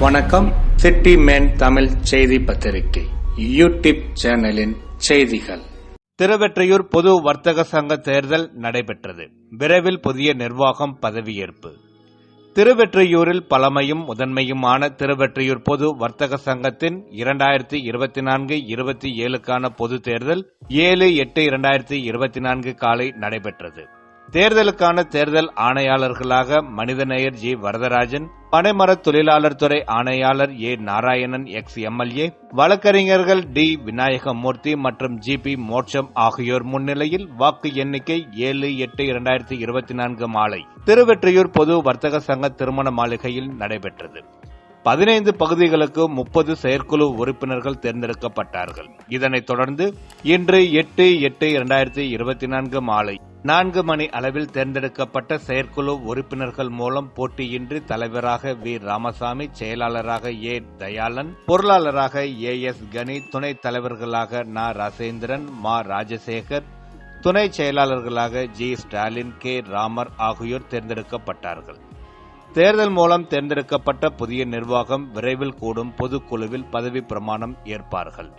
வணக்கம். City man Tamil செய்தி பத்திரிகை. யூடியூப் சேனலின் செய்திகள். திருவெற்றியூர் பொது வர்த்தக சங்க தேர்தல் நடைபெற்றது. விரைவில் புதிய நிர்வாகம் பதவியேற்பு. திருவெற்றியூரில் பழமையும் முதன்மையுமான திருவெற்றியூர் பொது வர்த்தக சங்கத்தின் இரண்டாயிரத்தி இருபத்தி நான்கு இருபத்தி ஏழுக்கான பொது தேர்தல் ஏழு எட்டு இரண்டாயிரத்தி இருபத்தி நான்கு காலை நடைபெற்றது. தேர்தலுக்கான தேர்தல் ஆணையாளர்களாக மனிதநேயர் ஜி. வரதராஜன் பனைமர தொழிலாளர் துறை ஆணையாளர் ஏ. நாராயணன் எக்ஸ் எம்எல்ஏ வழக்கறிஞர்கள் டி. விநாயகமூர்த்தி மற்றும் ஜி. பி. மோட்சம் ஆகியோர் முன்னிலையில் வாக்கு எண்ணிக்கை ஏழு எட்டு இரண்டாயிரத்தி இருபத்தி நான்கு மாலை திருவெற்றியூர் பொது வர்த்தக சங்க திருமண மாளிகையில் நடைபெற்றது. பதினைந்து பகுதிகளுக்கு முப்பது செயற்குழு உறுப்பினர்கள் தேர்ந்தெடுக்கப்பட்டார்கள். இதனைத் தொடர்ந்து இன்று எட்டு எட்டு இரண்டாயிரத்தி இருபத்தி நான்கு மாலை நான்கு மணி அளவில் தேர்ந்தெடுக்கப்பட்ட செயற்குழு உறுப்பினர்கள் மூலம் போட்டியின்றி தலைவராக வி. ராமசாமி செயலாளராக ஏ. தயாளன் பொருளாளராக ஏ. எஸ். கனி துணைத் தலைவர்களாக நா. ராசேந்திரன் மா. ராஜசேகர் துணை செயலாளர்களாக ஜி. ஸ்டாலின் கே. ராமர் ஆகியோர் தேர்ந்தெடுக்கப்பட்டார்கள். தேர்தல் மூலம் தேர்ந்தெடுக்கப்பட்ட புதிய நிர்வாகம் விரைவில் கூடும் பொதுக்குழுவில் பதவி பிரமாணம் ஏற்பார்கள்.